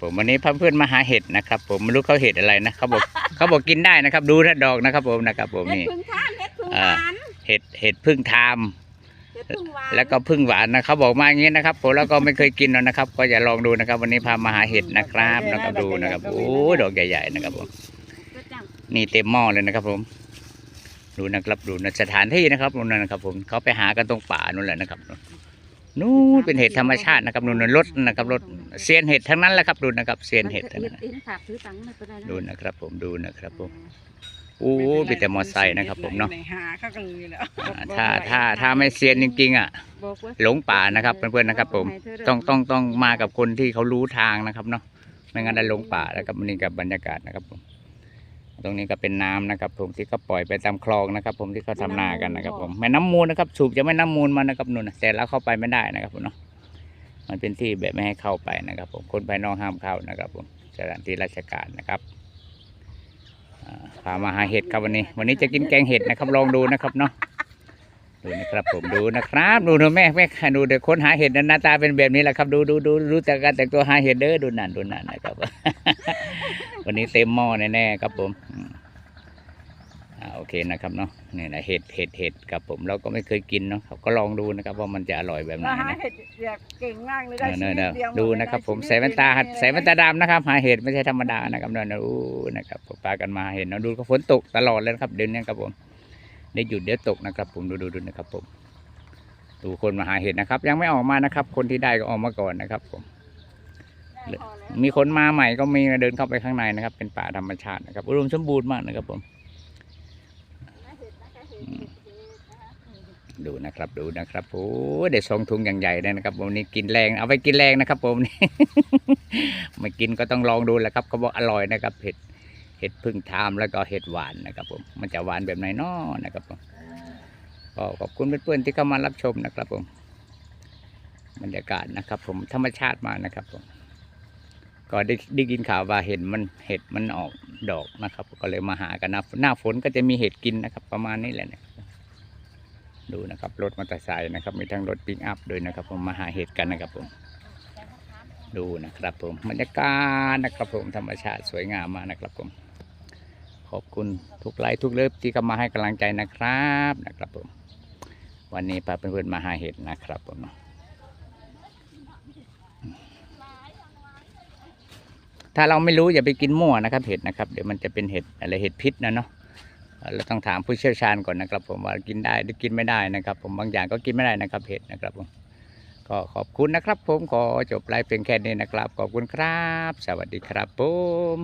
ผมวันนี้เพื่อนๆมาหาเห็ดนะครับ ผมไม่รู้เขาเห็ดอะไรนะเขาบอกเขาบอกกินได้นะครับ ดูนะดอกนะครับ ผมนะครับ ผมเห็ดนี่พึ่งท่านเห็ดพึ่งหอ่าวานเห็ดเห็ดพึ่งทามเห็ดพึ่งหวานแล้วก็พึ่งหวานนะเขาบอกมาอย่างนี้นะครับผมแล้วก็ไม่เคยกินหรอกนะครับ ก็อย่าลองดูนะครับ วันนี้พามาหาเห็ดนะครับนะครับดูนะครับโอ้ยดอกใหญ่ ๆ นะครับผมก็จังนี่เต็มหม้อเลยนะครับ ผม ดูนะครับดูนะสถานที่นะครับนู่นนะครับ ผมเขาไปหากันตรงป่านู่นแหละนะครับ นู่นเป็นเห็ดธรรมชาตินะครับนู่นนะรถนะครับรถเซียนเห็ดทั้งนั้นแหละครับดูนะครับเซียนเห็ดทั้งนั้นเห็ดฝากซื้อตังค์ไม่เป็นไรนะดูนะครับ ผมดูนะครับผมโอ้ยเป็นแต่มอไซค์นะครับ ผมเนาะไหหาเข้ากันเลยแล้วอ่าถ้าถ้าถ้าไม่เซียนจริงๆอะบอกว่าหลงป่านะครับเพื่อนๆนะครับ ผมต้องต้องต้องมากับคนที่เขารู้ทางนะครับเนาะไม่งั้นได้หลงป่าแล้วครับนี่กับบรรยากาศนะครับผม ตรงนี้ก็เป็นน้ำนะครับ ผมที่เขาปล่อยไปตามคลองนะครับ ผมที่เขาทำนากันนะครับ ผมแม่น้ำมูลนะครับ สูบจะแม่น้ำมูลมานะครับนู่นน่ะแต่เราเข้าไปไม่ได้นะครับผมเนาะมันเป็นที่แบบไม่ให้เข้าไปนะครับ ผมคนภายนอกห้ามเข้านะครับ ผมสถานที่ราชการนะครับอ่าพามาหาเห็ดครับวันนี้ วันนี้จะกินแกงเห็ดนะครับ ลองดูนะครับเนาะดูนะครับผมดูนะครับดูนะแม่แม่ดูเด็กคนหาเห็ดนั้นหน้าตาเป็นแบบนี้แหละครับ ดูดูดูรู้แต่การแต่งตัวหาเห็ดเด้อดูนั่นดูนั่นนะครับ วันนี้เต็มหม้อแน่ๆครับผมอืมอ่าโอเคนะครับเนาะนี่นะเห็ดเห็ดเห็ดครับผมเราก็ไม่เคยกินเนาะครับก็ลองดูนะครับว่ามันจะอร่อยแบบไหนเราหานะเห็ดแบบเก่งมากเลยเอได้อชีเนวิอะตเนอะเดียวหมดูเลยนะครับ ผมชีใส่ตแว่นตาเดียวใส่แว่นตาดำนะครับ หาเห็ดไม่ใช่ธรรมดานะครับนั่นนะอู้นะครับผมปลากันมาเห็นเนาะดูก็ฝนตกตลอดเลยนะครับเดือนนี้ครับผมได้หยุดเดี๋ยวตกนะครับผมดูดูดูนะครับผม ดูคนมาหาเห็ดนะครับ ยังไม่ออกมานะครับ คนที่ได้ก็ออกมาก่อนนะครับผม มีคนมาใหม่ก็มีเดินเข้าไปข้างในนะครับ เป็นป่าธรรมชาตินะครับอุดมสมบูรณ์มากนะครับผมอืมดูนะครับดูนะครับโอ้เด็ดสองถุงอย่างใหญ่เลยนะครับวันนี้กินแรงเอาไปกินแรงนะครับผมนี่ไม่กินก็ต้องลองดูแหละครับเขาบอกอร่อยนะครับเห็ดเห็ดพึ่งทามแล้วก็เห็ดหวานนะครับผมมันจะหวานแบบไหนน้อนะครับผมก็ขอบคุณเพื่อนๆที่เข้ามารับชมนะครับผมบรรยากาศนะครับ ผมธรรมชาติมากนะครับผม ก็ได้ได้ยินข่าวว่าเห็ดมันเห็ดมันออกดอกนะครับ ก็เลยมาหากันนะหน้าฝนก็จะมีเห็ดกินนะครับ ประมาณนี้แหละนะดูนะครับรถมอเตอร์ไซค์นะครับ มีทั้งรถปิกอัพด้วยนะครับ ผมมาหาเห็ดกันนะครับผม ดูนะครับผมบรรยากาศนะครับผมธรรมชาติสวยงามมากนะครับผม ขอบคุณทุกไลค์ทุกเลิฟที่เข้ามาให้กำลังใจนะครับนะครับผม วันนี้พาเพื่อนๆมาหาเห็ดนะครับผม ถ้าเราไม่รู้อย่าไปกินมั่วนะครับเห็ดนะครับเดี๋ยวมันจะเป็นเห็ดอะไรเห็ดพิษนะเนาะเราต้องถามผู้เชี่ยวชาญก่อนนะครับ ผมว่ากินได้หรือกินไม่ได้นะครับ ผมบางอย่างก็กินไม่ได้นะครับเห็ดนะครับผมก็ขอบคุณนะครับ ผมขอจบไลฟ์เพียงแค่นี้นะครับ ขอบคุณครับ สวัสดีครับผม